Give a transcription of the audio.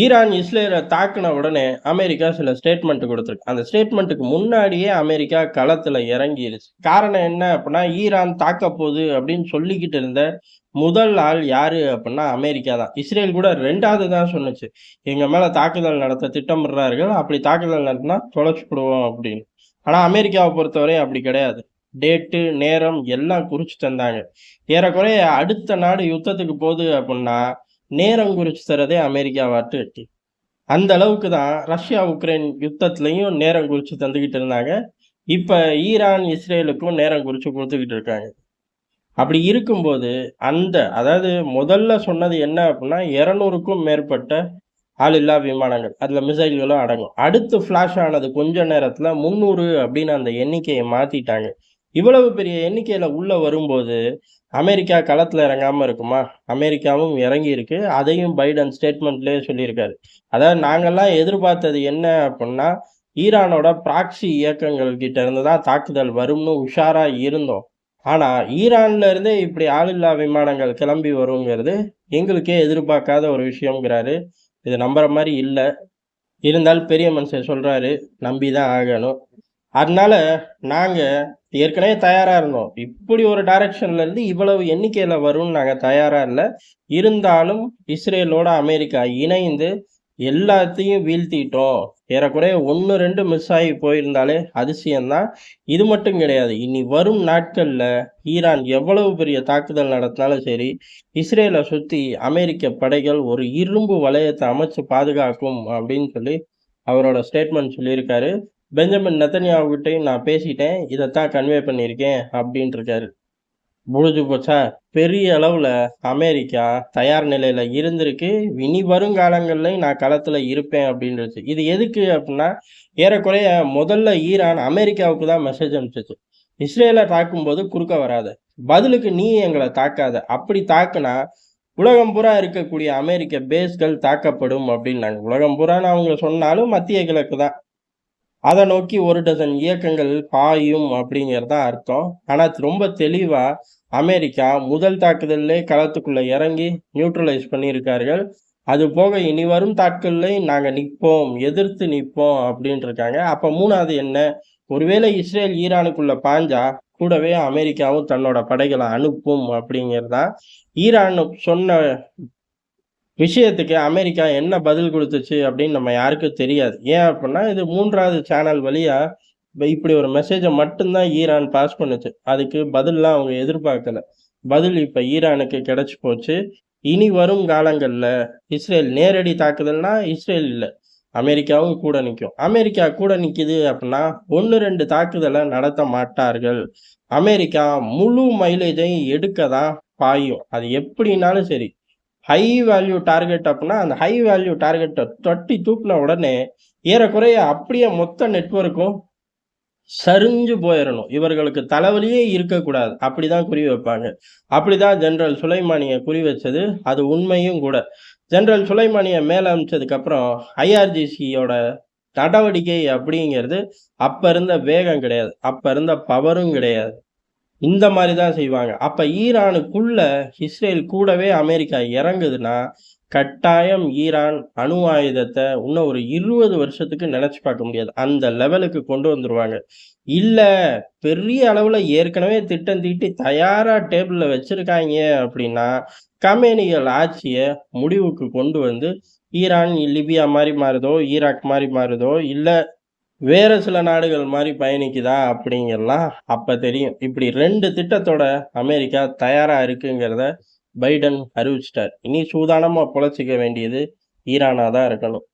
Iran இஸ்ரேலை தாக்குன உடனே America சில ஸ்டேட்மெண்ட் கொடுத்துருக்கு. அந்த ஸ்டேட்மெண்ட்டுக்கு முன்னாடியே அமெரிக்கா களத்தில் இறங்கிருச்சு. காரணம் என்ன அப்படின்னா ஈரான் தாக்க போகுது அப்படின்னு சொல்லிக்கிட்டு இருந்த முதல் ஆள் யாரு அப்படின்னா அமெரிக்கா தான். இஸ்ரேல் கூட ரெண்டாவது தான் சொன்னுச்சு. எங்க மேல தாக்குதல் நடத்த திட்டமிடுறார்கள். அப்படி தாக்குதல் நடத்தினா தொலைச்சிவிடுவோம் அப்படின்னு. ஆனா அமெரிக்காவை பொறுத்தவரை அப்படி கிடையாது. டேட்டு நேரம் எல்லாம் குறிச்சு தந்தாங்க. ஏறக்குறைய அடுத்த நாடு யுத்தத்துக்கு போகுது அப்படின்னா நேரம் குறிச்சு தரதே அமெரிக்காவாட்டு வெட்டி. அந்த அளவுக்கு தான் ரஷ்யா உக்ரைன் யுத்தத்துலையும் நேரம் குறிச்சு தந்துக்கிட்டு இருந்தாங்க. இப்போ ஈரான் இஸ்ரேலுக்கும் நேரம் குறிச்சு கொடுத்துக்கிட்டு இருக்காங்க. அப்படி இருக்கும்போது அந்த அதாவது முதல்ல சொன்னது என்ன அப்படின்னா இரநூறுக்கும் மேற்பட்ட ஆளில்லா விமானங்கள். அதில் மிசைல்களும் அடங்கும். அடுத்து ஃப்ளாஷ் ஆனது கொஞ்ச நேரத்தில் முந்நூறு அப்படின்னு அந்த எண்ணிக்கையை மாற்றிட்டாங்க இவ்வளவு பெரிய எண்ணிக்கையில் உள்ளே வரும்போது அமெரிக்கா களத்தில் இறங்காமல் இருக்குமா? அமெரிக்காவும் இறங்கி இருக்கு. அதையும் பைடன் ஸ்டேட்மெண்ட்லேயே சொல்லியிருக்காரு. அதாவது நாங்கள்லாம் எதிர்பார்த்தது என்ன அப்படின்னா ஈரானோட ப்ராக்சி இயக்கங்கள் கிட்ட இருந்து தான் தாக்குதல் வரும்னு உஷாராக இருந்தோம். ஆனால் ஈரான்ல இருந்தே இப்படி ஆளில்லா விமானங்கள் கிளம்பி வருங்கிறது எங்களுக்கே எதிர்பார்க்காத ஒரு விஷயங்கிறாரு இது நம்புற மாதிரி இல்லை. இருந்தால் பெரிய மனுஷன் சொல்கிறாரு நம்பி தான் ஆகணும். அதனால நாங்கள் ஏற்கனவே தயாராக இருந்தோம். இப்படி ஒரு டைரக்ஷன்லேருந்து இவ்வளவு எண்ணிக்கையில் வரும்னு நாங்கள் தயாராக இல்லை. இருந்தாலும் இஸ்ரேலோட அமெரிக்கா இணைந்து எல்லாத்தையும் வீழ்த்திட்டோம். ஏறக்குறைய ஒன்று ரெண்டு மிஸ் ஆகி போயிருந்தாலே அதிசயம்தான். இது மட்டும் கிடையாது. இனி வரும் நாட்களில் ஈரான் எவ்வளவு பெரிய தாக்குதல் நடத்தினாலும் சரி இஸ்ரேலை சுற்றி அமெரிக்க படைகள் ஒரு இரும்பு வளையத்தை அமைச்சு பாதுகாக்கும் அப்படின்னு சொல்லி அவரோட ஸ்டேட்மெண்ட் சொல்லியிருக்காரு. பெஞ்சமின் நெத்தன்யாவுகிட்டையும் நான் பேசிட்டேன் இதைத்தான் கன்வே பண்ணியிருக்கேன் அப்படின்ட்டுருக்காரு முடிஞ்சு போச்சா? பெரிய அளவில் அமெரிக்கா தயார் நிலையில் இருந்திருக்கு இனி வருங்காலங்கள்லையும் நான் களத்தில் இருப்பேன் அப்படின்றது இது எதுக்கு அப்படின்னா ஏறக்குறைய முதல்ல ஈரான் அமெரிக்காவுக்கு தான் மெசேஜ் அனுப்பிச்சிச்சு. இஸ்ரேலை தாக்கும்போது குறுக்க வராத. பதிலுக்கு நீ எங்களை தாக்காத. அப்படி தாக்குனா உலகம் பூரா இருக்கக்கூடிய அமெரிக்க பேஸ்கள் தாக்கப்படும் அப்படின்னாங்க உலகம் பூரான்னு அவங்க சொன்னாலும் மத்திய கிழக்கு தான். அதை நோக்கி ஒரு டசன் இயக்கங்கள் பாயும் அப்படிங்கிறதா தான் அர்த்தம் ஆனால் ரொம்ப தெளிவாக அமெரிக்கா முதல் தாக்குதல்லே களத்துக்குள்ளே இறங்கி நியூட்ரலைஸ் பண்ணியிருக்கார்கள். அது போக இனி வரும் தாட்கள்லையும் நாங்கள் நிற்போம் எதிர்த்து நிற்போம் அப்படின்ட்டு இருக்காங்க அப்போ மூணாவது என்ன? ஒருவேளை இஸ்ரேல் ஈரானுக்குள்ள பாஞ்சா கூடவே அமெரிக்காவும் தன்னோட படைகளை அனுப்பும் அப்படிங்கிறது. தான் ஈரான் சொன்ன விஷயத்துக்கு அமெரிக்கா என்ன பதில் கொடுத்துச்சு அப்படின்னு நம்ம யாருக்கும் தெரியாது. ஏன் அப்படின்னா இது மூன்றாவது சேனல் வழியாக இப்படி ஒரு மெசேஜை மட்டும்தான் ஈரான் பாஸ் பண்ணுச்சு. அதுக்கு பதிலெலாம் அவங்க எதிர்பார்க்கல. பதில் இப்போ ஈரானுக்கு கிடச்சி போச்சு. இனி வரும் காலங்களில் இஸ்ரேல் நேரடி தாக்குதல்னா இஸ்ரேல் இல்லை. அமெரிக்காவும் கூட நிற்கும் அமெரிக்கா கூட நிற்கிது அப்படின்னா ஒன்று ரெண்டு தாக்குதலை நடத்த மாட்டார்கள். அமெரிக்கா முழு மைலேஜையும் எடுக்க தான் பாயும். அது எப்படின்னாலும் சரி. ஹை வேல்யூ டார்கெட் அப்படின்னா அந்த ஹை வேல்யூ டார்கெட்டை தொட்டி தூக்கின உடனே ஏறக்குறைய அப்படியே மொத்த நெட்வொர்க்கும் சரிஞ்சு போயிடணும் இவர்களுக்கு தலைவலியே இருக்கக்கூடாது. அப்படிதான் குறி வைப்பாங்க. அப்படிதான் ஜெனரல் சுலைமானியை குறி வச்சது. அது உண்மையும் கூட. ஜெனரல் சுலைமானியை மேலே அமைச்சதுக்கப்புறம் ஐஆர்ஜிசியோட நடவடிக்கை அப்படிங்கிறது அப்போ இருந்த வேகம் கிடையாது. அப்போ இருந்த பவரும் கிடையாது. இந்த மாதிரி தான் செய்வாங்க. அப்போ ஈரானுக்குள்ள இஸ்ரேல் கூடவே அமெரிக்கா இறங்குதுன்னா கட்டாயம் ஈரான் அணு ஆயுதத்தை இன்னும் ஒரு இருபது வருஷத்துக்கு நினைச்சு பார்க்க முடியாது. அந்த லெவலுக்கு கொண்டு வந்துருவாங்க. இல்லை பெரிய அளவில் ஏற்கனவே திட்டம் தீட்டி தயாராக டேபிளில் வச்சுருக்காங்க அப்படின்னா கம்பெனிகள் ஆட்சியை முடிவுக்கு கொண்டு வந்து ஈரான் லிபியா மாதிரி மாறுதோ ஈராக் மாதிரி மாறுதோ இல்லை வேற சில நாடுகள் மாதிரி பயணிக்குதா அப்படிங்கிறலாம் அப்போ தெரியும். இப்படி ரெண்டு திட்டத்தோட அமெரிக்கா தயாராக இருக்குங்கிறத பைடன் அறிவிச்சிட்டார். இனி சூதானமாக பொழைச்சிக்க வேண்டியது ஈரானாக தான் இருக்கணும்.